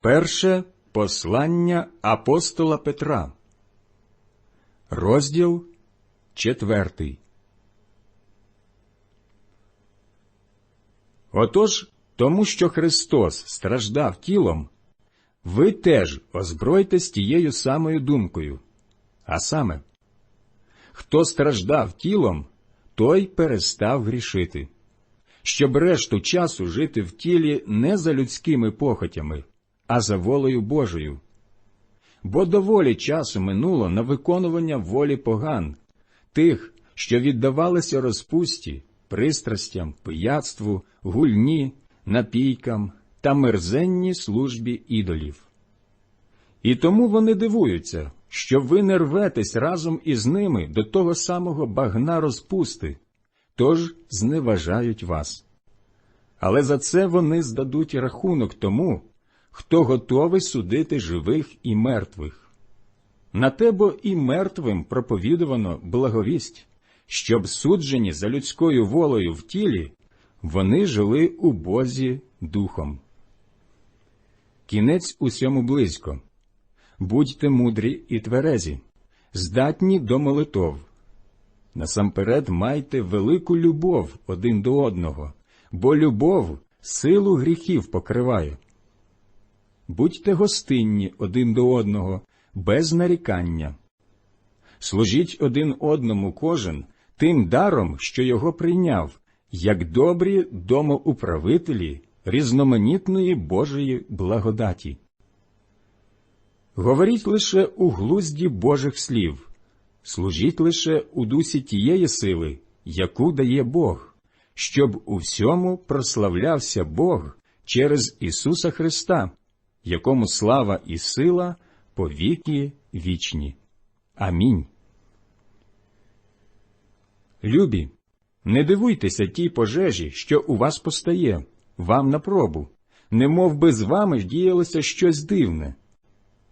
Перше послання апостола Петра, розділ четвертий. Отож, тому що Христос страждав тілом, ви теж озбройтесь тією самою думкою. А саме, хто страждав тілом, той перестав грішити, щоб решту часу жити в тілі не за людськими похотями, а за волею Божою. Бо доволі часу минуло на виконування волі поган, тих, що віддавалися розпусті, пристрастям, пияцтву, гульні, напійкам та мерзенній службі ідолів. І тому вони дивуються, що ви не рветесь разом із ними до того самого багна розпусти, тож зневажають вас. Але за це вони здадуть рахунок тому, хто готовий судити живих і мертвих. На те бо і мертвим проповідувано благовість, щоб суджені за людською волею в тілі, вони жили у Бозі духом. Кінець усьому близько. Будьте мудрі і тверезі, здатні до молитов. Насамперед майте велику любов один до одного, бо любов силу гріхів покриває. Будьте гостинні один до одного, без нарікання. Служіть один одному кожен тим даром, що його прийняв, як добрі домоуправителі різноманітної Божої благодаті. Говоріть лише у глузді Божих слів, служіть лише у дусі тієї сили, яку дає Бог, щоб у всьому прославлявся Бог через Ісуса Христа, якому слава і сила по віки вічні. Амінь. Любі, не дивуйтеся тій пожежі, що у вас постає, вам на пробу, не мов би з вами діялося щось дивне.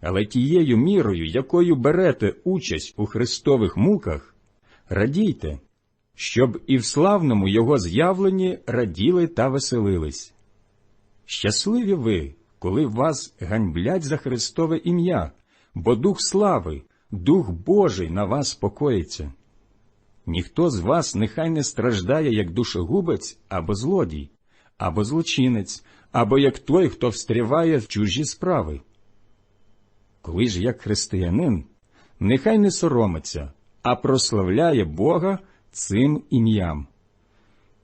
Але тією мірою, якою берете участь у Христових муках, радійте, щоб і в славному Його з'явленні раділи та веселились. Щасливі ви, коли вас ганьблять за Христове ім'я, бо Дух слави, Дух Божий на вас покоїться. Ніхто з вас нехай не страждає як душогубець або злодій, або злочинець, або як той, хто встріває в чужі справи. Коли ж як християнин, нехай не соромиться, а прославляє Бога цим ім'ям.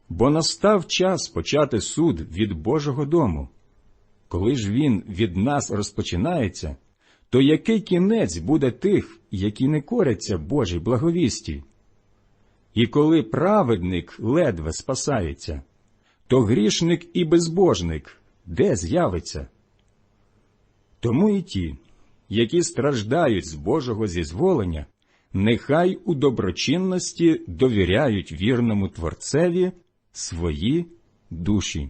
Бо настав час почати суд від Божого дому. Коли ж він від нас розпочинається, то який кінець буде тих, які не коряться Божій благовісті? І коли праведник ледве спасається, то грішник і безбожник де з'явиться? Тому і ті, які страждають з Божого зізволення, нехай у доброчинності довіряють вірному Творцеві свої душі.